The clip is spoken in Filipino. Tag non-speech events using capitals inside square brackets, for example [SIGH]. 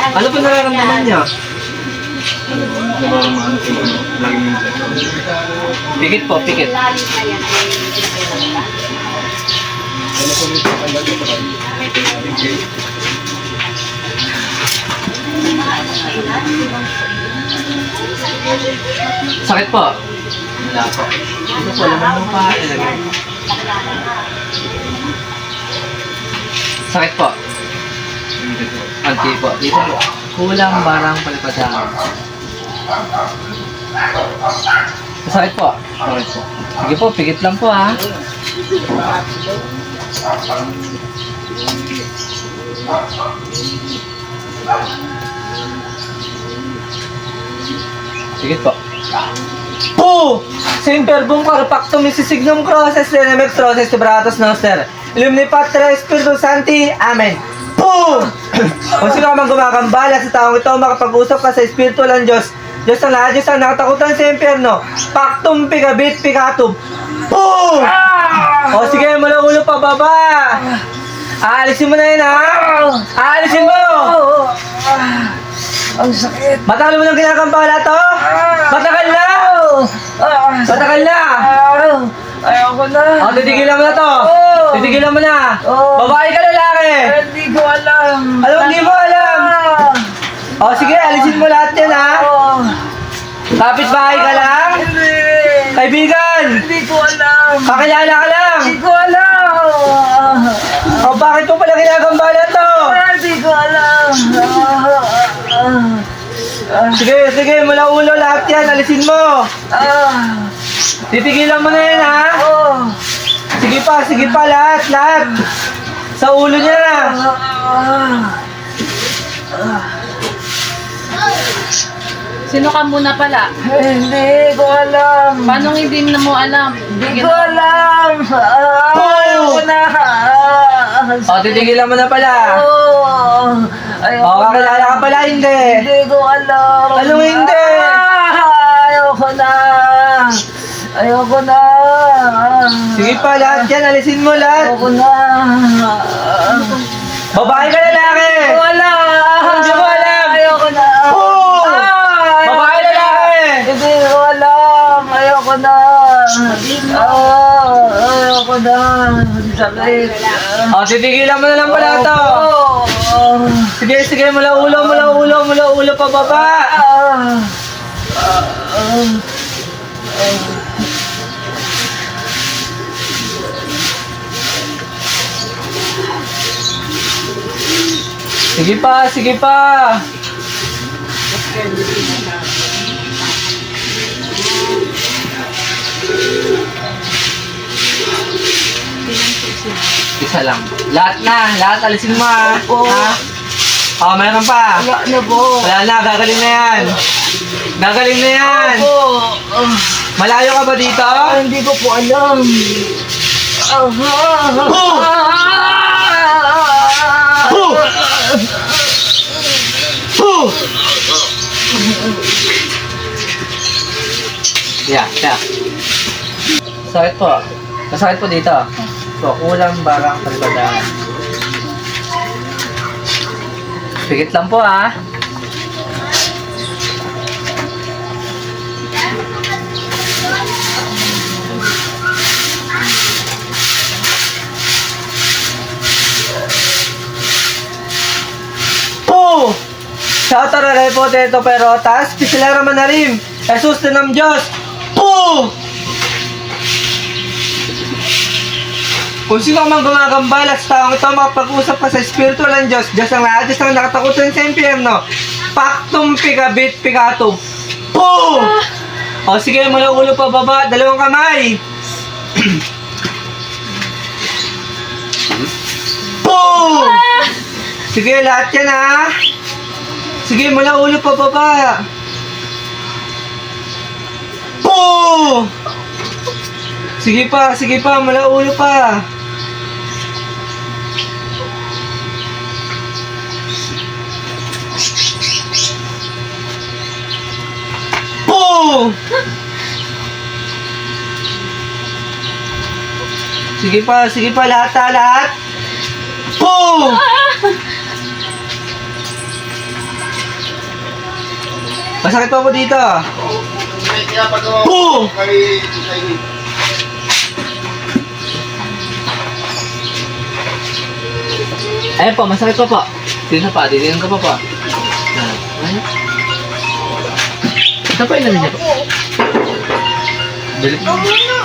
Ano po nararamdaman niya? Ano. Pikit po, pikit. Ano? Sakit po. Wala po. Ito po, laman ng pa. Sakit po. Anti po. Dito po. Kulang barang palipadaan. Sakit po. Bakit po? Sige po, pikit lang po ha. Sige po. Po! Semper bum carpactum isisignum crosses lenemex crosses tibratos noster. Illumini Patre Spiritu Santi. Amen. Kung sino ka man gumagambala sa taong ito, makapag-usap ka sa Espiritu ng Diyos. Diyos ang lahat, Diyos ang nakatakutan sa impyerno. Pactum pigabit picatum. Po! O sige, mula ulo pa baba. Aalisin mo na yun ha. Aalisin mo. Ang sakit. Matagal mo nang ginagambala to? Matagal na! Ah, Matagal na! ah, Ayoko na. O, titigilan mo na to! Oo. Titigilan mo na! Oo. Babae ka lalaki! Hindi ko alam. Alam, hindi mo alam! O, sige, alisin mo lahat yan ha! oh, Kapit bahay ka lang! Hindi. Kaibigan! Hindi ko alam. Kakilala ka lang! Hindi ko alam. O, bakit mo pala ginagambala to? Hindi ko alam. Sige, sige, mula ulo lahat yan, alisin mo! ah, Titigilan mo na yan ha! oh, Sige pa, sige pa, lahat, lahat! Sa ulo niya na! Sino ka muna pala? Hindi ko alam. Paano hindi na mo alam? Hindi ko alam. Ah, Ayoko na. Ah, O, titigilan mo na pala! Oh, ayoko O, na. kakilala ka pala, hindi! Hindi ko alam. Anong hindi? Ah, na. Ayoko na. Sige pa, lahat yan, alisin mo lahat! Ayoko na. Babae ka lalaki! Wala. Hindi mo alam. Ayoko na. Oo. Ah, Babae lalaki! Hindi ko alam. Ayoko na. Ah, ayoko na. Sakit. O, titigilan mo na lang pala to! Oh. Sige, sige, mula ulo, mula ulo, mula ulo pa baba! Ah. Ah. Sige pa, sige pa! Isa lang. Lahat na, lahat alisin mo ha. Oo. Ha? O, meron pa. Wala na po. Wala na, gagaling na yan. Gagaling na yan. Po. Ah, Malayo ka ba dito? hindi ko po alam. Ah. Oh! Yeah, yeah. Sakit po. Masakit po dito. So, kulang barang palibadaan. Pigit lang po ah. Po! Sa talalay po dito pero taas, pisilera man na rin. Jesus din ng Diyos. Po! Kung sino man gumagambala sa taong ito, makapag-usap ka sa Espiritu ng Diyos, Diyos ang lahat, Diyos ang nakatakutan sa impyerno. Pactum pigabit pigatum. Po! O sige, mula ulo pa baba, dalawang kamay. [CLEARS THROAT] po! Sige, lahat yan ha. Sige, mula ulo pa baba. Po! Sige pa, sige pa, mula ulo pa. Po! Sige pa, sige pa, lahat ha, lahat. Po! Masakit pa po dito. Boom! Ayun po, masakit pa po. Dito pa, dito ka pa po. Ayun. Ito po yung namin niya po. Balik.